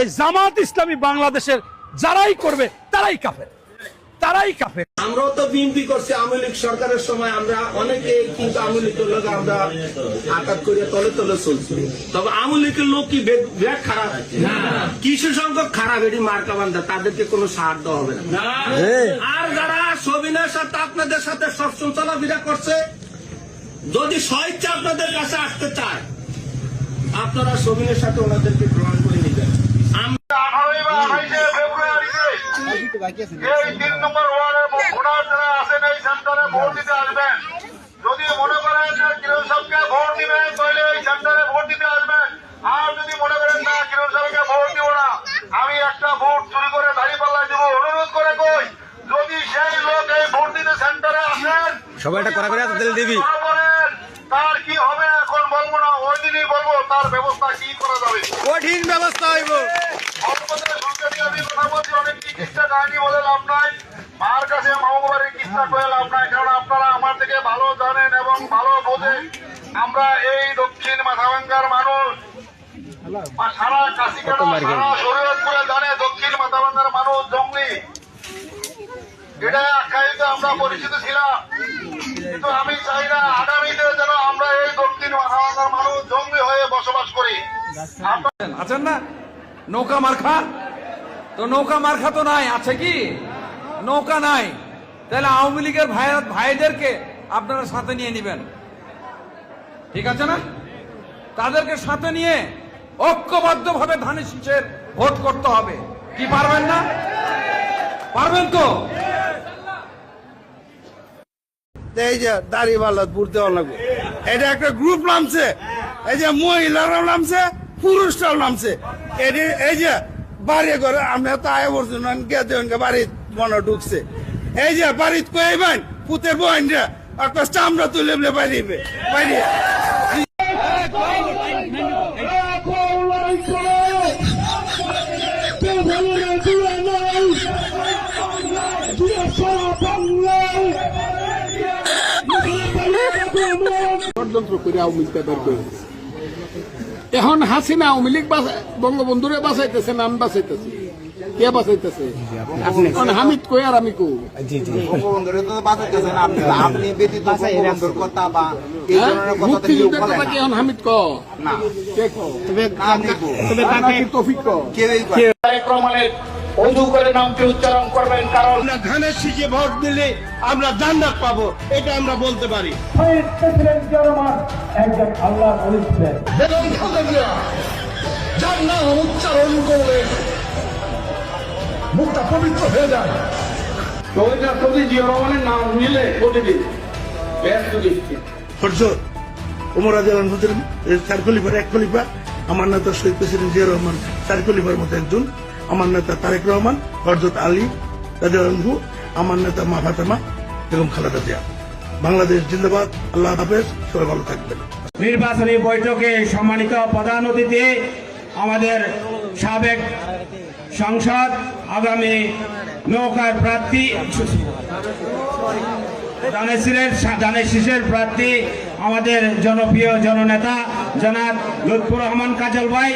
এই জামাত ইসলামী বাংলাদেশের যারাই করবে তারাই কাফের। তারাই কাফের। আমরাও তো বিএনপি করছি আওয়ামী লীগ সরকারের সময় আমরা অনেকে কিন্তু আওয়ামী লীগের লোক আমরা আঘাত করে তলে তলে চলছি। তবে আওয়ামী লীগের লোক কি বিরাট খারাপ? কিছু সংখ্যক খারাপ এটি মার্কা বান্ধা তাদেরকে কোনো সাহায্য দেওয়া হবে না। আর যারা সবিনের সাথে আপনাদের সাথে সবসময় চলাফেরা করছে যদি স্বেচ্ছা আপনাদের কাছে আসতে চায় আপনারা সবিনের সাথে ওনাদেরকে এই তিন নম্বর ওয়ার্ডের ভোটার যারা আছেন এই সেন্টারে ভোট দিতে আসবেন। যদি মনে করেন কিরণ সাহেবকে ভোট দিবেন তাহলে এই সেন্টারে ভোট দিতে আসবেন। আর যদি মনে করেন না কিরণ সাহেবকে ভোট দিব না আমি একটা ভোট চুরি করে দাঁড়িয়ে পাল্লায় দিব। অনুরোধ করে কই যদি সেই লোক এই ভোট দিতে সেন্টারে আসেন সবাই এটা করা করে তেল দিবি। তার কি হবে এখন বলব না ওই দিনই বলব তার ব্যবস্থা কি করা যাবে? কঠিন ব্যবস্থা হইব। কাহিনী বলে লাভ নাই। মার কাছে মামাবাড়ির কিস্তা করে লাভ নাই কারণ আপনারা আমার থেকে ভালো জানেন এবং ভালো বোঝেন। আমরা এই দক্ষিণ মাথাভাঙ্গার মানুষ। সারা কাশিকাটা সারা শরীয়তপুরে জানে দক্ষিণ মাথাভাঙ্গার মানুষ জঙ্গলি। এটা আখ্যায়িত আমরা পরিচিত ছিলাম। কিন্তু আমি চাই না আগামীতে যেন আমরা এই দক্ষিণ মাথাভাঙ্গার মানুষ জঙ্গলি হয়ে বসবাস করি। আছেন না? নৌকা মার্খা তো নৌকা মার্খা তো নাই, আছে কি? নৌকা নাই। তাহলে আওয়ামী লীগের ভাই ভাইদেরকে আপনারা সাথে নিয়ে নেবেন। ঠিক আছে না? তাদেরকে সাথে নিয়ে ঐক্যবদ্ধ ভাবে ধানের শীষের ভোট করতে হবে। কি পারবেন না? পারবেন তো? এই যে দাড়ি বাল্লা বুড়তে লাগবে। এটা একটা গ্রুপ নামছে। এই যে মহিলারাও নামছে, পুরুষরাও নামছে। এই যে বাড়ি করে আমরা তো আয় না গেছে বাড়ি মনে ঢুকছে। এই যে বাড়িত কইবেন পুতের বোনরা একটা চামড়া তুলে বলে বাইরিবে বাইরে ষড়যন্ত্র করে আওয়ামী দিছে। এখন হাসিনা আওয়ামী লীগ বঙ্গবন্ধুরে বাঁচাইতেছে নাম বাঁচাইতেছে। কে বাঁচাইতেছে? এখন হামিদ কই আর আমি কই? বঙ্গবন্ধুরে তো বাঁচাইতেছেন আপনি আপনি ব্যতীত বঙ্গবন্ধুর কথা বা এই হ্যাঁ? মুক্তিযুদ্ধের কথা কি এখন হামিদ ক কেউই করে না। আমরা ধানের শীষে ভোট দিলে আমরা জান্নাত পাবো এটা আমরা বলতে পারি। যার নাম উচ্চারণ করলে মুখটা পবিত্র হয়ে যায়। জিয়া রহমানের নাম নিলে প্রতিদিন ব্যস্ত দৃষ্টি। হরজত উমর আজলান হুজুর চার খলিফার এক খলিফা আমার নেতা শহীদ প্রেসিডেন্ট জিয়া রহমান চার খলিফার মতো একজন। আমার নেতা তারেক রহমান হরজত আলী রাজু আমার নেতা মা ফাতেমা এবং খালেদা জিয়া। বাংলাদেশ জিন্দাবাদ আল্লাহ হাফেজ সবাই ভালো থাকবেন। নির্বাচনী বৈঠকে সম্মানিত প্রধান অতিথি আমাদের সাবেক সংসদ আগামী নৌকার প্রার্থী দানেশিরের দানের প্রার্থী আমাদের জনপ্রিয় জননেতা জনাব লুৎফুর রহমান কাজল ভাই।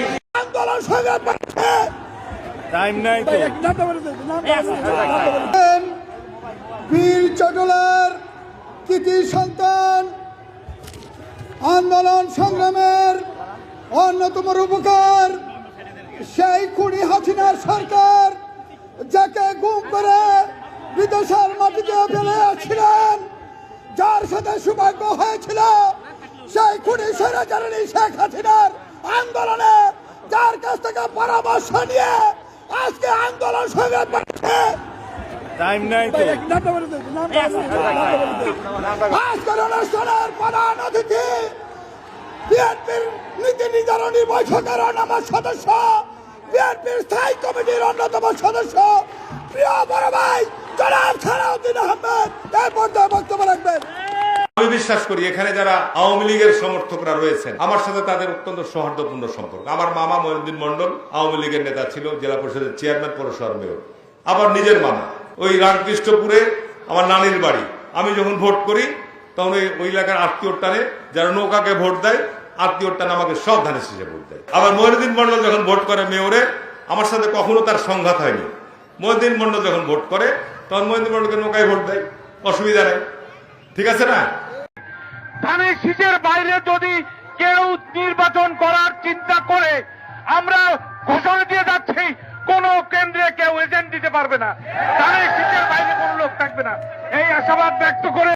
বীর চটলার কৃতি সন্তান আন্দোলন সংগ্রামের অন্যতম রূপকার সেই খুনি হাসিনার সরকার, যাকে গুম করে বিদেশের মাটিতে ফেলে আসছিলেন, যার সাথে সৌভাগ্য হয়েছিল সেই খুনি স্বৈরাচারণী শেখ হাসিনার আন্দোলনে, যার কাছ থেকে পরামর্শ নিয়ে আজকে আন্দোলন সংগ্রাম করছে আজকের অনুষ্ঠানের প্রধান অতিথি বিএনপির নীতি নির্ধারণী বৈঠকের অন্যতম সদস্য বিএনপির স্থায়ী কমিটির অন্যতম সদস্য প্রিয় বড় ভাই জনাব সালাউদ্দিন আহমেদ এই পর্যায়ে বক্তব্য রাখবেন। আমি বিশ্বাস করি, এখানে যারা আওয়ামী লীগের সমর্থকরা রয়েছেন, আমার সাথে তাদের অত্যন্ত সৌহার্দ্যপূর্ণ সম্পর্ক। আমার মামা মহিউদ্দিন মন্ডল আওয়ামী লীগের নেতা ছিল, জেলা পরিষদের চেয়ারম্যান, পৌরসভার মেয়র। আবার নিজের মামা, ওই রামকৃষ্ণপুরে আমার নানির বাড়ি। আমি যখন ভোট করি, তখন ওই ওই এলাকার আত্মীয় টানে যারা নৌকাকে ভোট দেয় আত্মীয় টানে আমাকে সব ধানের শীষে ভোট দেয়। আবার মহিউদ্দিন মন্ডল যখন ভোট করে মেয়রে, আমার সাথে কখনো তার সংঘাত হয়নি। মহিউদ্দিন মন্ডল যখন ভোট করে, তখন মহিউদ্দিন মন্ডলকে নৌকায় ভোট দেয়। অসুবিধা নেই। ঠিক আছে না? ধানের সিজের বাইরে যদি কেউ নির্বাচন করার চিন্তা করে, আমরা ঘোষণা দিয়ে যাচ্ছি, কোন কেন্দ্রে কেউ এজেন্ট দিতে পারবে না। ধানের সিজের বাইরে কোন লোক থাকবে না। এই আশাবাদ ব্যক্ত করে